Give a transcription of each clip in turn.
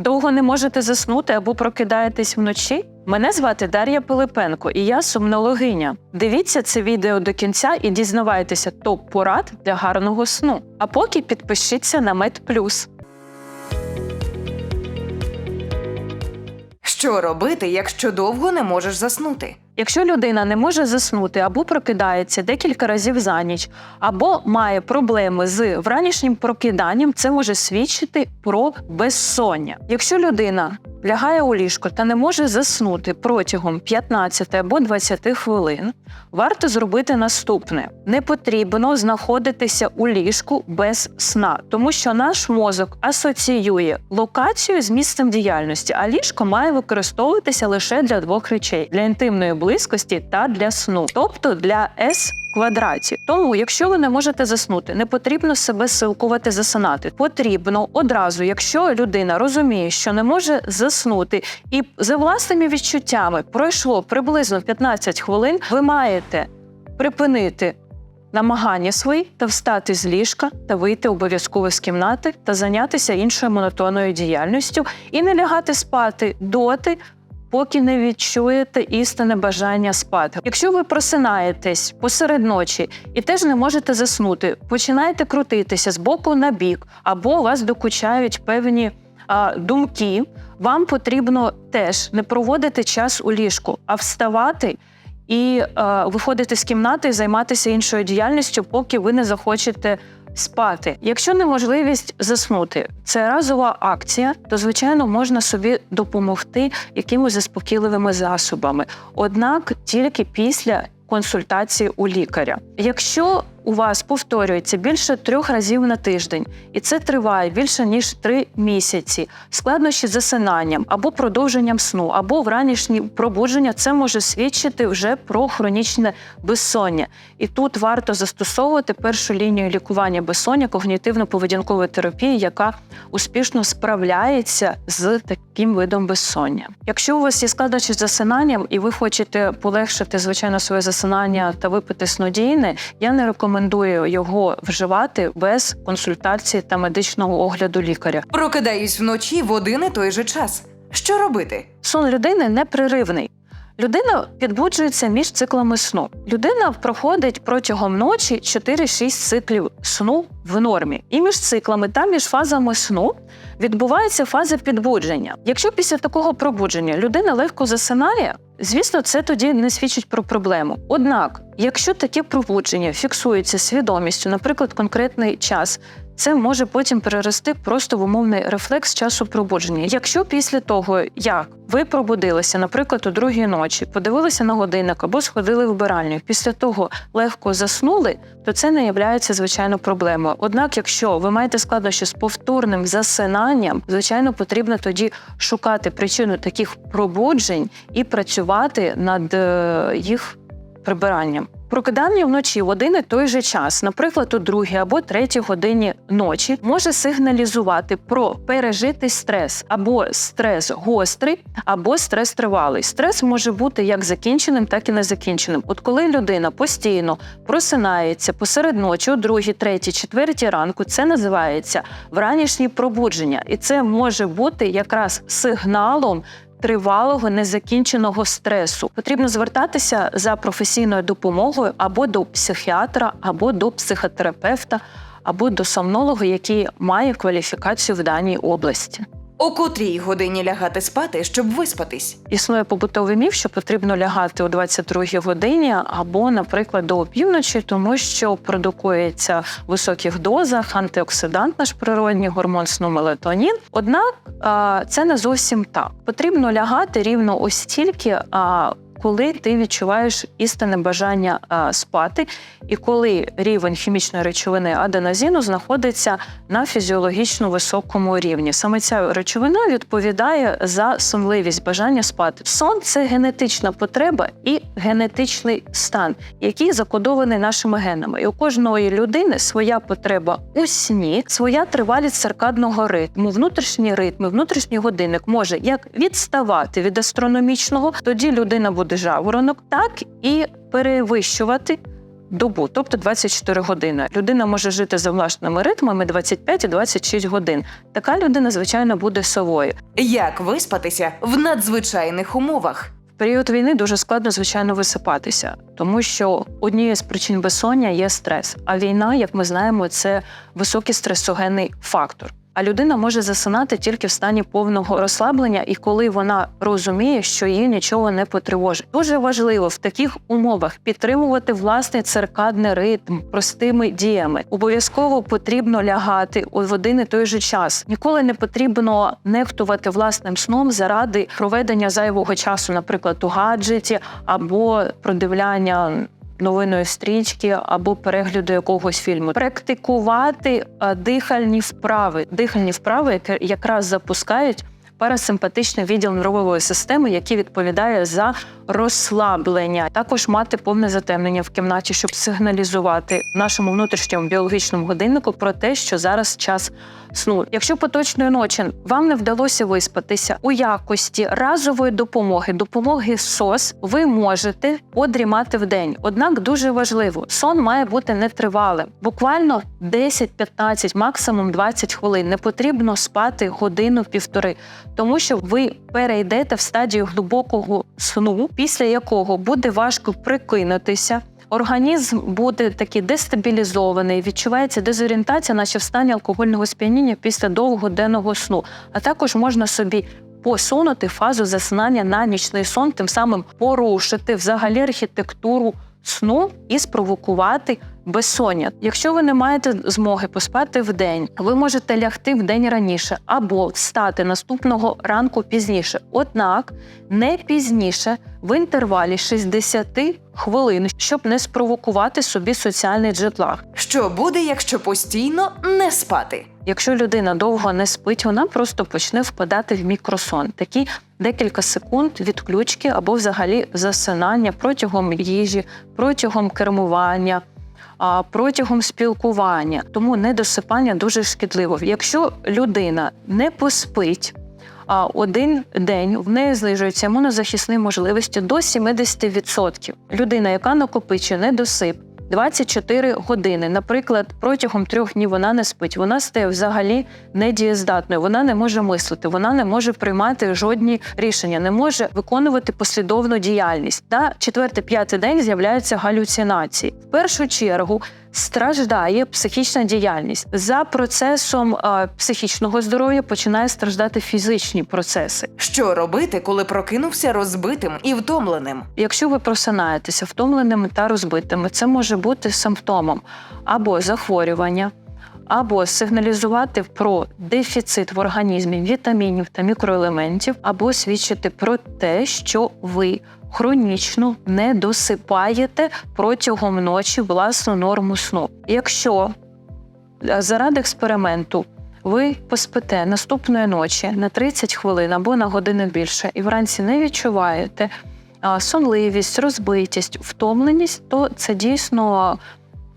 Довго не можете заснути або прокидаєтесь вночі? Мене звати Дар'я Пилипенко, і я сомнологиня. Дивіться це відео до кінця і дізнавайтеся топ порад для гарного сну. А поки підпишіться на MedPlus. Що робити, якщо довго не можеш заснути? Якщо людина не може заснути або прокидається декілька разів за ніч, або має проблеми з вранішнім прокиданням, це може свідчити про безсоння. Якщо людина лягає у ліжко та не може заснути протягом 15 або 20 хвилин, варто зробити наступне: не потрібно знаходитися у ліжку без сна, тому що наш мозок асоціює локацію з місцем діяльності, а ліжко має використовуватися лише для двох речей: для інтимної близькості та для сну, тобто для С квадраті. Тому, якщо ви не можете заснути, не потрібно себе силкувати засинати. Потрібно одразу, якщо людина розуміє, що не може заснути, і за власними відчуттями пройшло приблизно 15 хвилин, ви маєте припинити. Намагання свої та встати з ліжка та вийти обов'язково з кімнати та зайнятися іншою монотонною діяльністю і не лягати спати доти, поки не відчуєте істинне бажання спати. Якщо ви просинаєтесь посеред ночі і теж не можете заснути, починаєте крутитися з боку на бік, або вас докучають певні а, думки, вам потрібно теж не проводити час у ліжку, а вставати. І е, виходити з кімнати і займатися іншою діяльністю, поки ви не захочете спати. Якщо неможливість заснути, це разова акція, то звичайно можна собі допомогти якимось заспокійливими засобами. Однак тільки після консультації у лікаря. Якщо у вас повторюється більше трьох разів на тиждень, і це триває більше ніж три місяці. Складнощі з засинанням або продовженням сну, або вранішні пробудження, це може свідчити вже про хронічне безсоння. І тут варто застосовувати першу лінію лікування безсоння когнітивно-поведінкової терапії, яка успішно справляється з таким видом безсоння. Якщо у вас є складнощі з засинанням, і ви хочете полегшити звичайно своє засинання та випити снодійне, я не рекомендую його вживати без консультації та медичного огляду лікаря. Прокидаюсь вночі в один і той же час. Що робити? Сон людини непреривний. Людина підбуджується між циклами сну. Людина проходить протягом ночі 4-6 циклів сну в нормі. І між циклами та між фазами сну відбувається фаза підбудження. Якщо після такого пробудження людина легко засинає, звісно, це тоді не свідчить про проблему. Однак, якщо таке пробудження фіксується свідомістю, наприклад, конкретний час. Це може потім перерости просто в умовний рефлекс часу пробудження. Якщо після того, як ви пробудилися, наприклад, у другій ночі, подивилися на годинник або сходили в вбиральню, після того легко заснули, то це не є звичайно проблемою. Однак, якщо ви маєте складнощі з повторним засинанням, звичайно, потрібно тоді шукати причину таких пробуджень і працювати над е, їх прибиранням. Прокидання вночі в один і той же час, наприклад, у другій або третій годині ночі, може сигналізувати про пережитий стрес або стрес гострий, або стрес тривалий. Стрес може бути як закінченим, так і незакінченим. От коли людина постійно просинається посеред ночі, о другій, третій, четвертій ранку, це називається вранішнє пробудження, і це може бути якраз сигналом тривалого незакінченого стресу. Потрібно звертатися за професійною допомогою або до психіатра, або до психотерапевта, або до сомнолога, який має кваліфікацію в даній області. О котрій годині лягати спати, щоб виспатись? Існує побутовий міф, що потрібно лягати о 22-й годині або, наприклад, до опівночі, тому що продукується в високих дозах антиоксидант, наш природній гормон сну мелатонін. Однак це не зовсім так. Потрібно лягати рівно ось стільки. Коли ти відчуваєш істинне бажання спати, і коли рівень хімічної речовини аденозіну знаходиться на фізіологічно високому рівні. Саме ця речовина відповідає за сонливість, бажання спати. Сон це генетична потреба і генетичний стан, який закодований нашими генами. І у кожної людини своя потреба у сні, своя тривалість циркадного ритму, внутрішні ритми, внутрішній годинник може як відставати від астрономічного, тоді людина буде жаворонок, так і перевищувати добу, тобто 24 години. Людина може жити за власними ритмами 25 і 26 годин. Така людина, звичайно, буде совою. Як виспатися в надзвичайних умовах? В період війни дуже складно, звичайно, висипатися, тому що однією з причин безсоння є стрес. А війна, як ми знаємо, це високий стресогенний фактор. А людина може засинати тільки в стані повного розслаблення, і коли вона розуміє, що її нічого не потривожить. Дуже важливо в таких умовах підтримувати власний циркадний ритм простими діями. Обов'язково потрібно лягати у один і той же час. Ніколи не потрібно нехтувати власним сном заради проведення зайвого часу, наприклад, у гаджеті або продивляння новинної стрічки або перегляду якогось фільму. Практикувати е, дихальні вправи. Дихальні вправи якраз запускають парасимпатичний відділ нервової системи, який відповідає за розслаблення. Також мати повне затемнення в кімнаті, щоб сигналізувати нашому внутрішньому біологічному годиннику про те, що зараз час сну. Якщо поточної ночі вам не вдалося виспатися у якості разової допомоги, допомоги СОС, ви можете подрімати в день. Однак дуже важливо, сон має бути нетривалим, буквально 10-15, максимум 20 хвилин. Не потрібно спати годину-півтори, тому що ви перейдете в стадію глибокого сну, після якого буде важко прикинутися. Організм буде такий дестабілізований, відчувається дезорієнтація, наче в стані алкогольного сп'яніння після довгого денного сну. А також можна собі посунути фазу заснання на нічний сон, тим самим порушити взагалі архітектуру сну і спровокувати безсоння. Якщо ви не маєте змоги поспати в день, ви можете лягти в день раніше або встати наступного ранку пізніше. Однак не пізніше в інтервалі 60 хвилин, щоб не спровокувати собі соціальний джетлаг. Що буде, якщо постійно не спати? Якщо людина довго не спить, вона просто почне впадати в мікросон. Такі декілька секунд відключки або взагалі засинання протягом їжі, протягом кермування. А, Протягом спілкування, тому недосипання дуже шкідливо. Якщо людина не поспить а, один день, в неї знижуються імунозахисні можливості до 70%. Людина, яка накопичує недосип, 24 години. Наприклад, протягом трьох днів вона не спить. Вона стає взагалі недієздатною. Вона не може мислити, вона не може приймати жодні рішення, не може виконувати послідовну діяльність. Та четвертий п'ятий день з'являються галюцинації. В першу чергу страждає психічна діяльність за процесом е, психічного здоров'я починає страждати фізичні процеси. Що робити, коли прокинувся розбитим і втомленим? Якщо ви просинаєтеся втомленими та розбитими, це може бути симптомом або захворювання, або сигналізувати про дефіцит в організмі вітамінів та мікроелементів, або свідчити про те, що ви хронічно не досипаєте протягом ночі власну норму сну. Якщо е, заради експерименту ви поспите наступної ночі на 30 хвилин або на годину більше, і вранці не відчуваєте сонливість, розбитість, втомленість, то це дійсно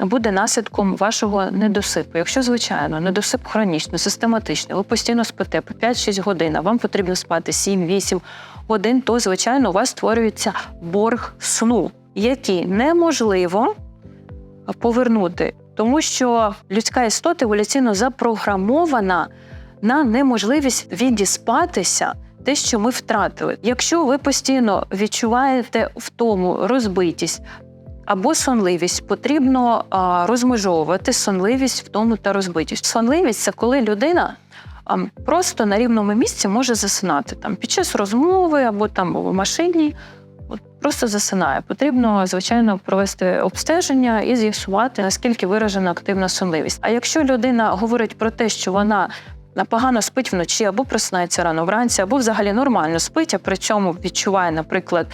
буде наслідком вашого недосипу. Якщо, звичайно, недосип хронічно, систематичний, ви постійно спите по 5-6 годин, а вам потрібно спати 7-8 годин, то, звичайно, у вас створюється борг сну, який неможливо повернути, тому що людська істота еволюційно запрограмована на неможливість відіспатися. Те, що ми втратили. Якщо ви постійно відчуваєте втому розбитість або сонливість, потрібно а, розмежовувати сонливість, втому та розбитість. Сонливість це коли людина а, просто на рівному місці може засинати там під час розмови або там в машині. От просто засинає. Потрібно, звичайно, провести обстеження і з'ясувати, наскільки виражена активна сонливість. А якщо людина говорить про те, що вона погано спить вночі, або просинається рано вранці, або взагалі нормально спить, а при цьому відчуває, наприклад,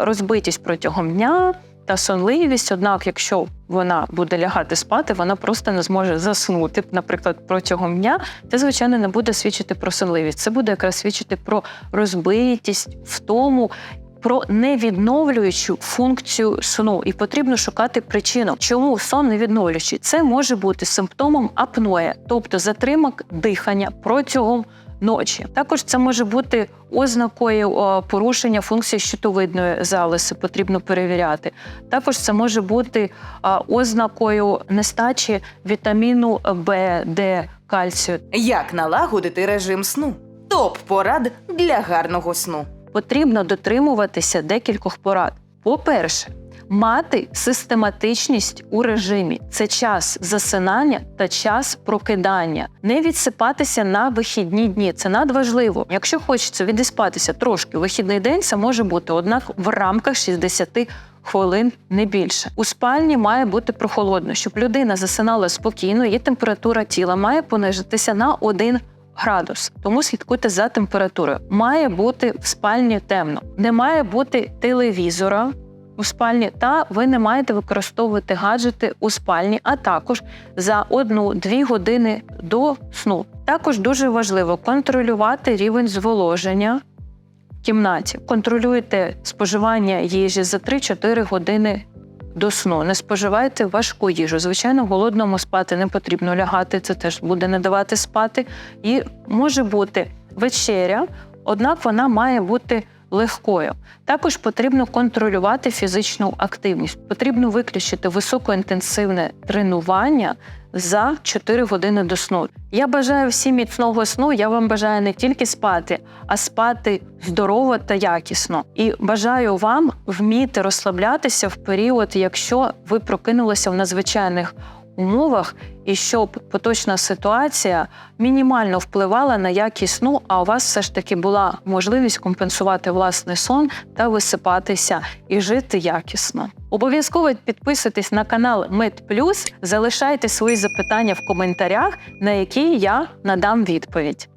розбитість протягом дня та сонливість. Однак, якщо вона буде лягати спати, вона просто не зможе заснути, наприклад, протягом дня. Це, звичайно, не буде свідчити про сонливість. Це буде якраз свідчити про розбитість, втому. Про невідновлюючу функцію сну, і потрібно шукати причину, чому сон не відновлюючий. Це може бути симптомом апноє, тобто затримок дихання протягом ночі. Також це може бути ознакою порушення функції щитовидної залози, потрібно перевіряти. Також це може бути ознакою нестачі вітаміну Б, Д, кальцію. Як налагодити режим сну? Топ порад для гарного сну. Потрібно дотримуватися декількох порад. По-перше, мати систематичність у режимі це час засинання та час прокидання. Не відсипатися на вихідні дні. Це надважливо. Якщо хочеться відіспатися трошки вихідний день, це може бути однак в рамках 60 хвилин не більше. У спальні має бути прохолодно, щоб людина засинала спокійно, її температура тіла має понижитися на 1 градус. Тому слідкуйте за температурою. Має бути в спальні темно, не має бути телевізора. У спальні та ви не маєте використовувати гаджети у спальні, а також за 1-2 години до сну. Також дуже важливо контролювати рівень зволоження в кімнаті. Контролюйте споживання їжі за 3-4 години до сну. Не споживайте важку їжу. Звичайно, голодному спати не потрібно лягати, це теж буде не давати спати. І може бути вечеря, однак вона має бути легкою. Також потрібно контролювати фізичну активність. Потрібно виключити високоінтенсивне тренування за 4 години до сну. Я бажаю всім міцного сну. Я вам бажаю не тільки спати, а спати здорово та якісно. І бажаю вам вміти розслаблятися в період, якщо ви прокинулися в надзвичайних умовах, і щоб поточна ситуація мінімально впливала на якість сну, а у вас все ж таки була можливість компенсувати власний сон та висипатися і жити якісно. Обов'язково підписуйтесь на канал Мед Плюс, залишайте свої запитання в коментарях, на які я надам відповідь.